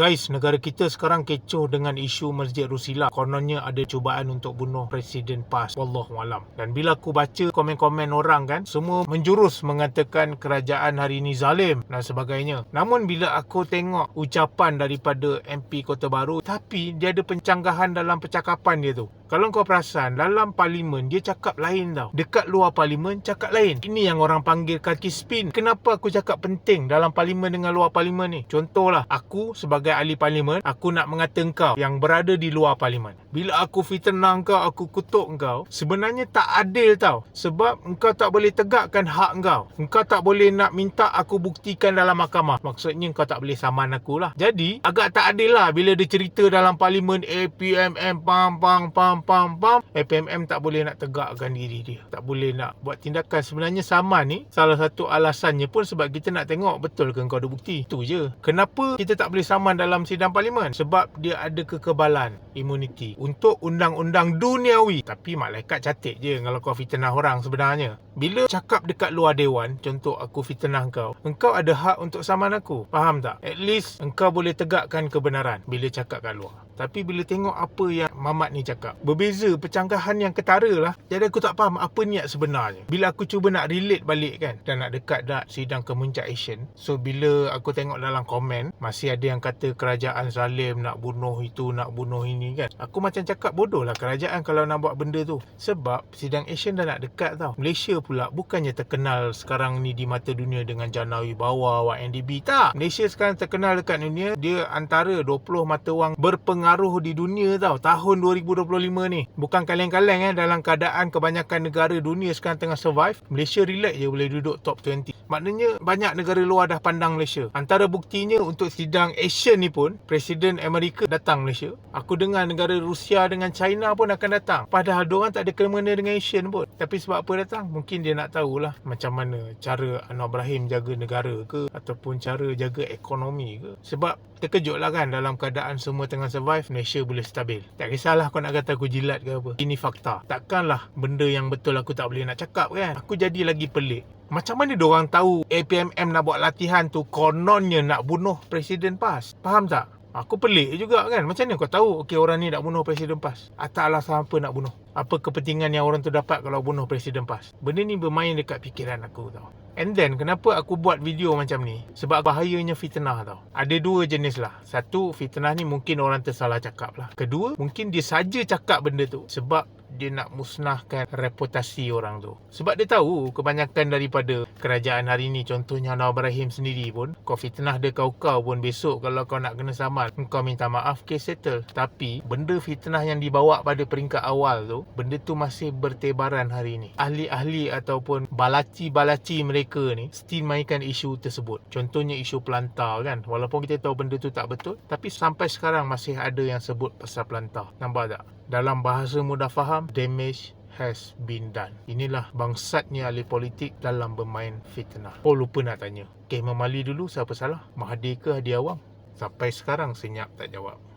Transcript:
Guys, negara kita sekarang kecoh dengan isu Masjid Rusila. Kononnya ada cubaan untuk bunuh Presiden PAS. Wallahualam. Dan bila aku baca komen-komen orang kan, semua menjurus mengatakan kerajaan hari ini zalim dan sebagainya. Namun bila aku tengok ucapan daripada MP Kota Baru, tapi dia ada pencanggahan dalam percakapan dia tu. Kalau kau perasan, dalam parlimen dia cakap lain tau. Dekat luar parlimen cakap lain. Ini yang orang panggil kaki spin. Kenapa aku cakap penting dalam parlimen dengan luar parlimen ni? Contohlah, aku sebagai ahli parlimen, aku nak mengata kau yang berada di luar parlimen. Bila aku fitnah kau, aku kutuk kau, sebenarnya tak adil tau. Sebab engkau tak boleh tegakkan hak kau. Engkau tak boleh nak minta aku buktikan dalam mahkamah. Maksudnya kau tak boleh saman aku lah. Jadi, agak tak adil lah bila dia cerita dalam parlimen APMM, pam, pam, pam, pam, pam. APMM tak boleh nak tegakkan diri dia. Tak boleh nak buat tindakan. Sebenarnya saman ni, salah satu alasannya pun sebab kita nak tengok betul ke kau ada bukti. Itu je. Kenapa kita tak boleh saman dalam sidang parlimen? Sebab dia ada kekebalan imuniti untuk undang-undang duniawi. Tapi malaikat catik je kalau kau fitnah orang sebenarnya. Bila cakap dekat luar dewan, contoh aku fitnah kau, engkau ada hak untuk saman aku. Faham tak? At least engkau boleh tegakkan kebenaran bila cakap kat luar. Tapi bila tengok apa yang Mamat ni cakap, berbeza pencanggahan yang ketara lah. Jadi aku tak faham apa niat sebenarnya. Bila aku cuba nak relate balik kan, dan nak dekat dah sidang kemuncak Asian. So bila aku tengok dalam komen, masih ada yang kata kerajaan zalim nak bunuh itu, nak bunuh ini kan. Aku macam cakap bodoh lah kerajaan kalau nak buat benda tu. Sebab sidang Asian dah nak dekat tau. Malaysia pula bukannya terkenal sekarang ni di mata dunia dengan jana wibawa, YNDB. Tak. Malaysia sekarang terkenal dekat dunia, dia antara 20 mata wang berpengaruh pengaruh di dunia tau. Tahun 2025 ni bukan kaleng-kaleng eh dalam keadaan kebanyakan negara dunia sekarang tengah survive Malaysia relax je boleh duduk top 20 maknanya banyak negara luar dah pandang Malaysia. Antara buktinya untuk sidang Asian ni pun Presiden Amerika datang Malaysia. Aku dengar negara Rusia dengan China pun akan datang. Padahal diorang tak ada kena dengan Asian pun. Tapi sebab apa datang? Mungkin dia nak tahulah macam mana cara Anwar Ibrahim jaga negara ke ataupun cara jaga ekonomi ke. Sebab terkejut lah kan dalam keadaan semua tengah survive Malaysia boleh stabil. Tak kisahlah kau nak kata aku jilat ke apa. Ini fakta. Takkanlah benda yang betul aku tak boleh nak cakap kan? Aku jadi lagi pelik. Macam mana orang tahu APMM nak buat latihan tu kononnya nak bunuh Presiden PAS? Faham tak? Aku pelik juga kan? Macam mana kau tahu Okay orang ni nak bunuh Presiden PAS? Atas alasan apa nak bunuh? Apa kepentingan yang orang tu dapat Kalau bunuh Presiden PAS? Benda ni bermain dekat fikiran aku tau And then kenapa aku buat video macam ni? Sebab bahayanya fitnah tau. Ada dua jenis lah. Satu fitnah ni mungkin orang tersalah cakap lah. Kedua mungkin dia saja cakap benda tu. Sebab dia nak musnahkan reputasi orang tu. Sebab dia tahu kebanyakan daripada kerajaan hari ni contohnya Nawab Ibrahim sendiri pun kau fitnah dia kau-kau pun besok kalau kau nak kena saman kau minta maaf case settle. Tapi benda fitnah yang dibawa pada peringkat awal tu benda tu masih bertebaran hari ni. Ahli-ahli ataupun balaci-balaci mereka ni still mainkan isu tersebut. Contohnya isu pelantar kan. Walaupun kita tahu benda tu tak betul tapi sampai sekarang masih ada yang sebut pasal pelantar. Nampak tak? Dalam bahasa mudah faham, damage has been done. Inilah bangsatnya ahli politik dalam bermain fitnah. Oh lupa nak tanya. Okey, memali dulu siapa salah? Mahathir ke Hadi Awam? Sampai sekarang senyap tak jawab.